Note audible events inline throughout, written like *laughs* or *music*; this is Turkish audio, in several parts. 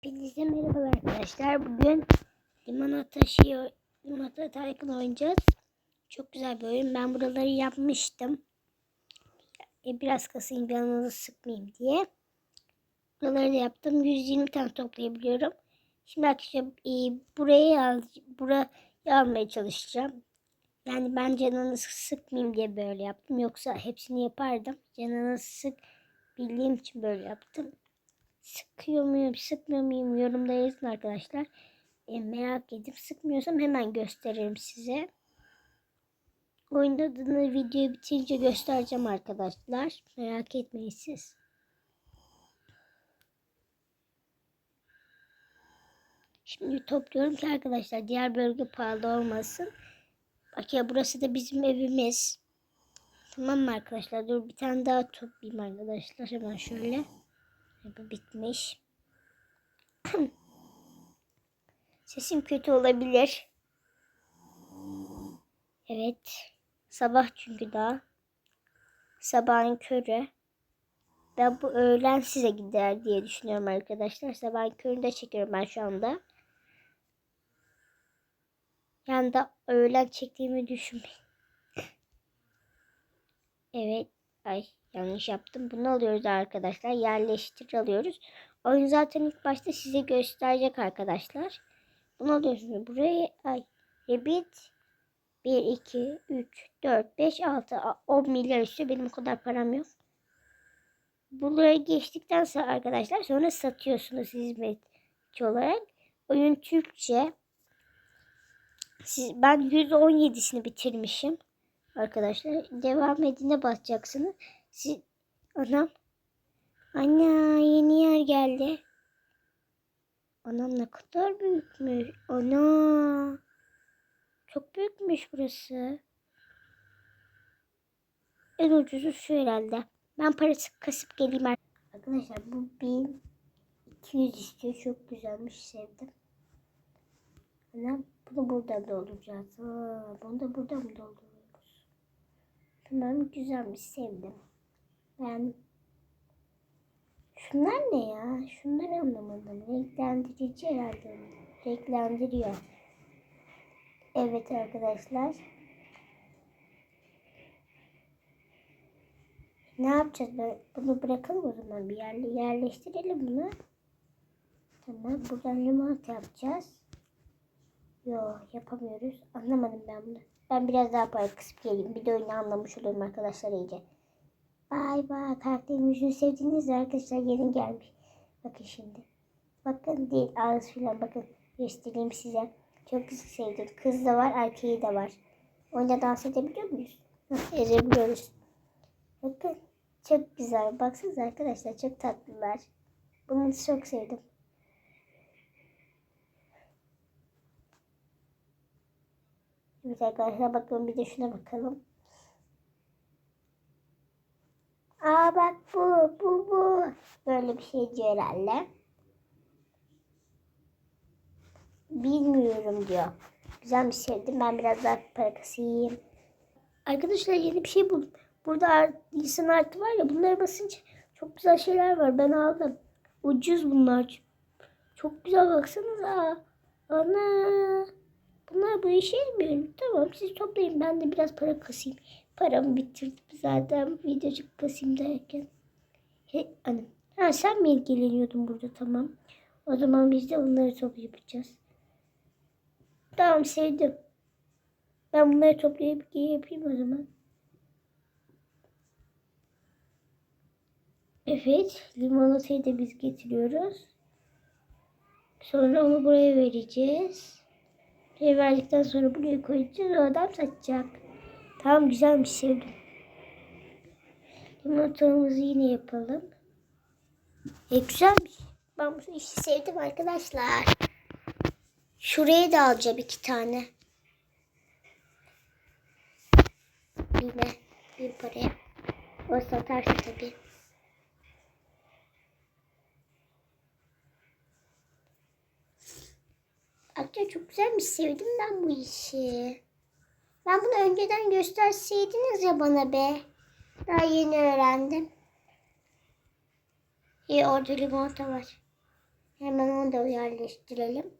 Hepinize merhaba arkadaşlar. Bugün limonata şey, limonata Tycoon oynayacağız. Çok güzel bir oyun. Ben buraları yapmıştım. E, biraz kasayım canınızı sıkmayayım diye. Buraları da yaptım. 120 tane toplayabiliyorum. Şimdi arkadaşlar e, buraya al, buraya almaya çalışacağım. Yani ben canınızı sıkmayayım diye böyle yaptım. Yoksa hepsini yapardım. Canınızı sık bildiğim için böyle yaptım. Sıkıyor muyum, sıkmıyor muyum yorumda yazın arkadaşlar. E, merak edip sıkmıyorsam hemen gösteririm size. Oyun adını videoyu bitirince göstereceğim arkadaşlar. Merak etmeyin siz. Şimdi topluyorum ki arkadaşlar diğer bölge pahalı olmasın. Bak ya burası da bizim evimiz. Tamam mı arkadaşlar? Dur bir tane daha toplayayım arkadaşlar. Hemen şöyle. Bu bitmiş. *clears throat* Sesim kötü olabilir. Evet. Sabah çünkü daha. Sabahın körü. Ben bu öğlen size gider diye düşünüyorum arkadaşlar. Sabahın köründe çekiyorum ben şu anda. Yani da öğlen çektiğimi düşünmeyin. *laughs* Evet. Ay yanlış yaptım. Bunu alıyoruz arkadaşlar. Yerleştir alıyoruz. Oyun zaten ilk başta size gösterecek arkadaşlar. Bunu alıyorsunuz. Buraya ay Rabbit 1, 2, 3, 4, 5, 6, 10 milyar üstü. Benim o kadar param yok. Bunları geçtikten sonra arkadaşlar sonra satıyorsunuz hizmetçi olarak. Oyun Türkçe. Siz, ben 117'sini bitirmişim. Arkadaşlar devam edine basacaksınız. Siz anam Ana yeni yer geldi. Anam ne kadar büyükmüş. Ana. Çok büyükmüş burası. En ucuzu şu herhalde. Ben parası kasıp geleyim. Arkadaşlar bu 1200 istiyor. Çok güzelmiş. Sevdim. Anam bunu buradan dolduracağız. Aa, bunu da buradan mı dolduruyoruz? Tamam güzelmiş. Sevdim. Ben Şunlar ne ya? Şunları anlamadım. Renklendirici herhalde. Renklendiriyor. Evet arkadaşlar. Ne yapacağız? Böyle bunu bırakalım o zaman bir yerle yerleştirelim bunu. Tamam. Buradan limonata yapacağız. Yo yapamıyoruz. Anlamadım ben bunu. Ben biraz daha para kısıp geleyim. Bir de oyunu anlamış olurum arkadaşlar iyice. Bay bay. Karakterin yüzünü sevdiğiniz arkadaşlar yeni gelmiş. Bakın şimdi. Bakın değil ağız filan bakın. Göstereyim size. Çok güzel sevdim. Kız da var erkeği de var. Oyunda dans edebiliyor muyuz? Edebiliyoruz. Bakın. Çok güzel. Baksanıza arkadaşlar çok tatlılar. Bunu çok sevdim. Evet arkadaşlar bakın bir de şuna bakalım. Aa bak bu, bu, bu. Böyle bir şey diyor herhalde. Bilmiyorum diyor. Güzel bir şeydi. Ben biraz daha para kasayım. Arkadaşlar yeni bir şey buldum. Burada art, insan artı var ya bunlara basınca çok güzel şeyler var. Ben aldım. Ucuz bunlar. Çok güzel baksanıza. Ana. Bunlar bu işe yarmıyor. Tamam siz toplayın. Ben de biraz para kasayım. Paramı bitirdim zaten videocuk kasayım derken. He, anam. Ha sen mi ilgileniyordun burada tamam. O zaman biz de onları top yapacağız. Tamam sevdim. Ben bunları toplayıp yapayım o zaman. Evet limonatayı da biz getiriyoruz. Sonra onu buraya vereceğiz. Buraya verdikten sonra buraya koyacağız. O adam satacak. Tamam güzelmiş sevdim. Limonatamızı yine yapalım. E güzelmiş. Ben bu işi sevdim arkadaşlar. Şuraya da alacağım iki tane. Yine bir paraya. O satarsa tabii. Arkadaşlar çok güzelmiş. Sevdim ben bu işi. Ben bunu önceden gösterseydiniz ya bana be. Daha yeni öğrendim. İyi orada limonata var. Hemen onu da yerleştirelim.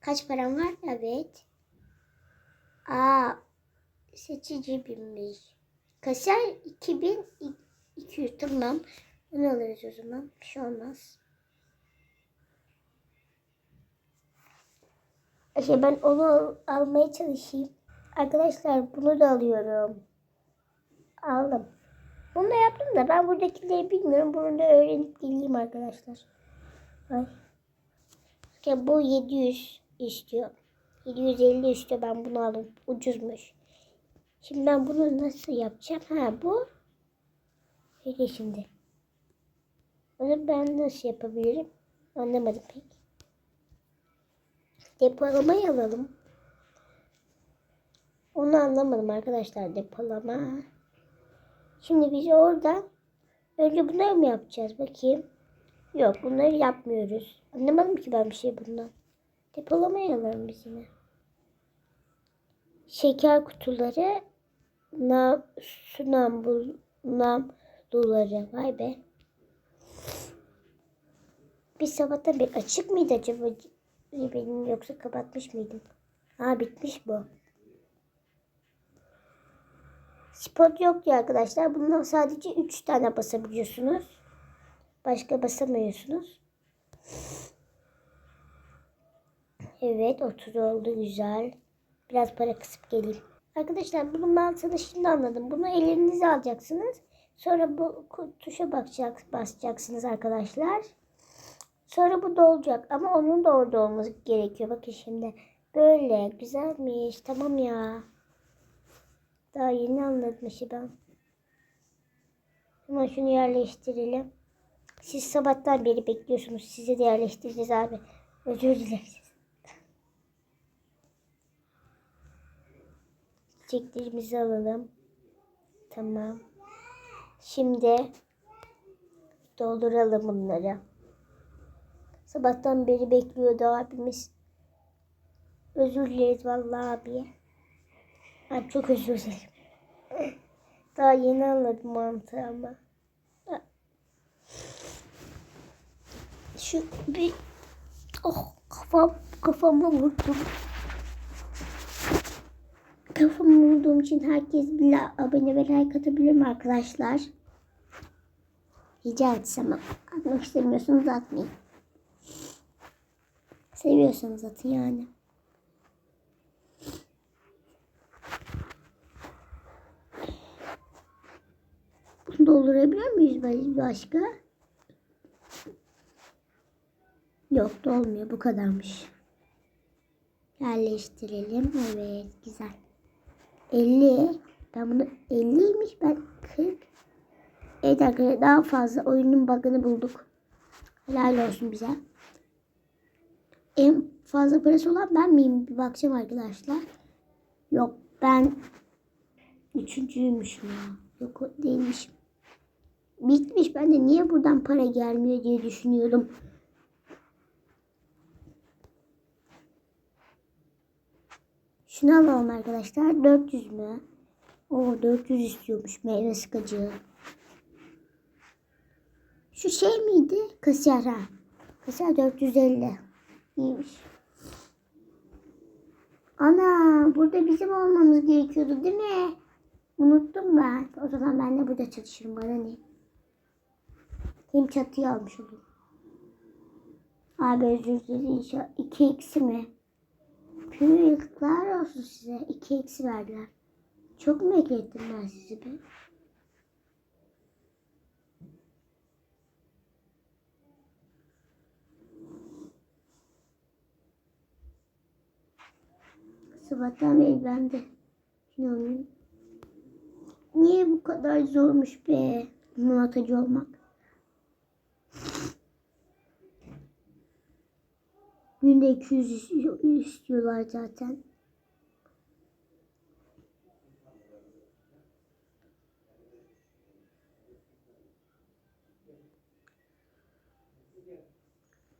Kaç param var? Evet. Aa, seçici binmiş. Kasiyer 2200 tamam. Onu alırız o zaman. Bir şey olmaz. İşte ben onu almaya çalışayım. Arkadaşlar bunu da alıyorum. Aldım. Bunu da yaptım da ben buradakileri bilmiyorum. Bunu da öğrenip geleyim arkadaşlar. Ay. Ya bu 700 istiyor. 750 istiyor. Ben bunu aldım. Ucuzmuş. Şimdi ben bunu nasıl yapacağım? Ha bu. Peki şimdi. Onu ben nasıl yapabilirim? Anlamadım pek. Depolamayı alalım. Onu anlamadım arkadaşlar depolama. Şimdi biz orada önce bunları mı yapacağız bakayım. Yok bunları yapmıyoruz. Anlamadım ki ben bir şey bundan. Depolamayı alalım biz yine. Şeker kutuları nam, sunambul, namluları. Vay be. Bir sabahtan beri açık mıydı acaba? Benim yoksa kapatmış mıydım? Ha bitmiş bu. Spot yok ya arkadaşlar. Bundan sadece 3 tane basabiliyorsunuz. Başka basamıyorsunuz. Evet 30 oldu güzel. Biraz para kısıp geleyim. Arkadaşlar bunun mantığını şimdi anladım. Bunu elinize alacaksınız. Sonra bu tuşa bakacak, basacaksınız arkadaşlar. Sonra bu dolacak ama onun da orada olması gerekiyor. Bakın şimdi böyle güzelmiş. Tamam ya. Daha yeni anladım işi ben. Hemen şunu yerleştirelim. Siz sabahtan beri bekliyorsunuz. Size de yerleştireceğiz abi. Özür dileriz. Çiçeklerimizi alalım. Tamam. Şimdi dolduralım bunları. Sabahtan beri bekliyordu abimiz. Özür dileriz vallahi abi. Abi çok özür dilerim. Daha yeni anladım mantığı ama. Şu bir oh kafam kafamı vurdum. Kafamı vurduğum için herkes bir abone ve like atabilir mi arkadaşlar? Rica etsem atmak istemiyorsanız atmayın. Seviyorsanız atın yani. Doldurabiliyor muyuz başka? Yok dolmuyor bu kadarmış. Yerleştirelim. Evet güzel. 50. Ben bunu 50'ymiş ben 40. Evet arkadaşlar daha fazla oyunun bug'ını bulduk. Helal olsun bize. En fazla parası olan ben miyim? Bir bakacağım arkadaşlar. Yok ben üçüncüymüşüm ya. Yok değilmişim. Bitmiş. Ben de niye buradan para gelmiyor diye düşünüyorum. Şunu alalım arkadaşlar. 400 mü? O 400 istiyormuş meyve sıkıcı. Şu şey miydi? Kasiyer ha. Kasiyer 450. İyiymiş. Ana burada bizim olmamız gerekiyordu değil mi? Unuttum ben. O zaman ben de burada çalışırım. Bana ne? Hem çatıyı almış olurum. Abi özür dilerim inşallah. İki eksi mi? Pürükler olsun size. İki eksi verdiler. Çok mu beklettim ben sizi be? Sabahtan beri ben de inanıyorum. Niye bu kadar zormuş be muhatacı olmak? Günde 200 istiyorlar zaten.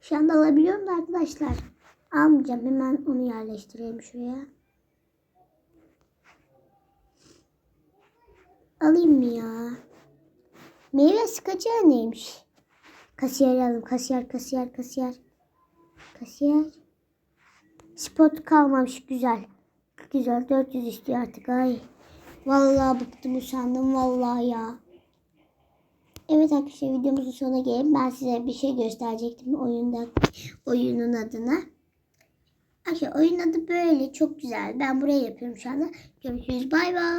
Şu anda alabiliyorum da arkadaşlar. Almayacağım. Hemen onu yerleştireyim şuraya. Alayım mı ya? Meyve sıkacağı neymiş? Kasiyer alalım. Kasiyer, kasiyer, kasiyer. Kasiyer. Spot kalmamış güzel. Güzel 400 istiyor artık ay. Vallahi bıktım usandım vallahi ya. Evet arkadaşlar videomuzun sonuna gelelim. Ben size bir şey gösterecektim oyunda oyunun adına. Arkadaşlar oyun adı böyle çok güzel. Ben buraya yapıyorum şu anda. Görüşürüz bay bay.